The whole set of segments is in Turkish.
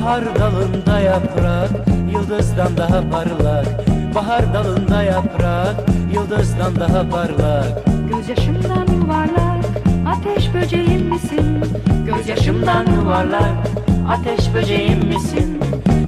Bahar dalında yaprak, yıldızdan daha parlak. Bahar dalında yaprak, yıldızdan daha parlak. Gözyaşımdan yuvarlak ateş böceğim misin? Gözyaşımdan yuvarlak ateş böceğim misin?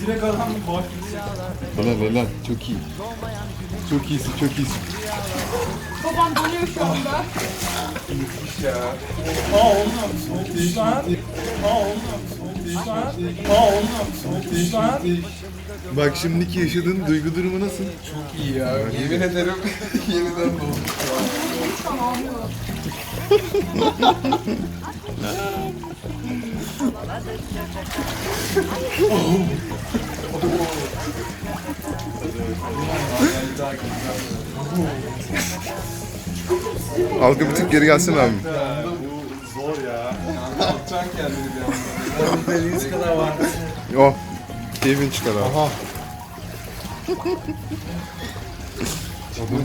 Direkt adam bak. Helal helal çok iyi. Çok iyisin çok iyisin. Babam donuyor şu anda. Aa oğlum soğuk değil lan. Aa oğlum soğuk değil lan. Aa oğlum soğuk değil lan. Bak şimdiki yaşadığın duygu durumu nasıl? Çok iyi ya. Yemin ederim yeniden doğdum. Şu an ağlıyor. Algı bir tık geri gelsin abi. Bu zor ya. Atacaksın kendini bir anda. Deniz kadar var. Oh. Keyfin çıkar abi. Aha.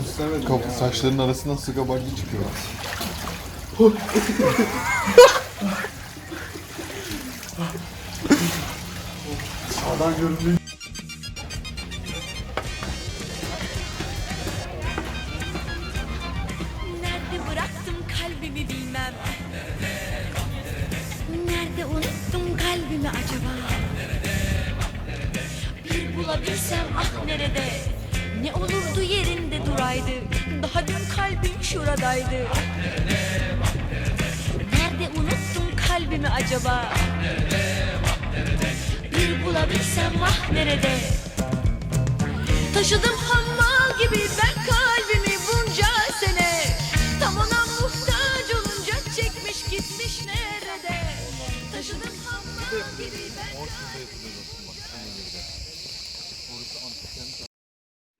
İstemedim Kapı ya. saçlarının arasından su kabarcık çıkıyor. Sağdan göründüğü Nerede bıraktım kalbimi bilmem. Nerede unuttum kalbimi acaba? Bir bulabilsem ah nerede? Ne olurdu yerinde duraydı. Daha dün kalbim şuradaydı. Nerede unuttum kalbimi acaba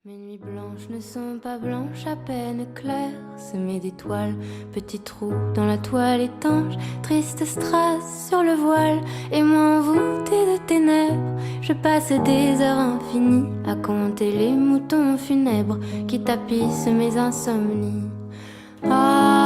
Mes nuits blanches ne sont pas blanches, à peine claires, semées d'étoiles, petits trous dans la toile étanche, triste strass sur le voile, et moi je passe des heures infinies à compter les moutons funèbres qui tapissent mes insomnies. Ah,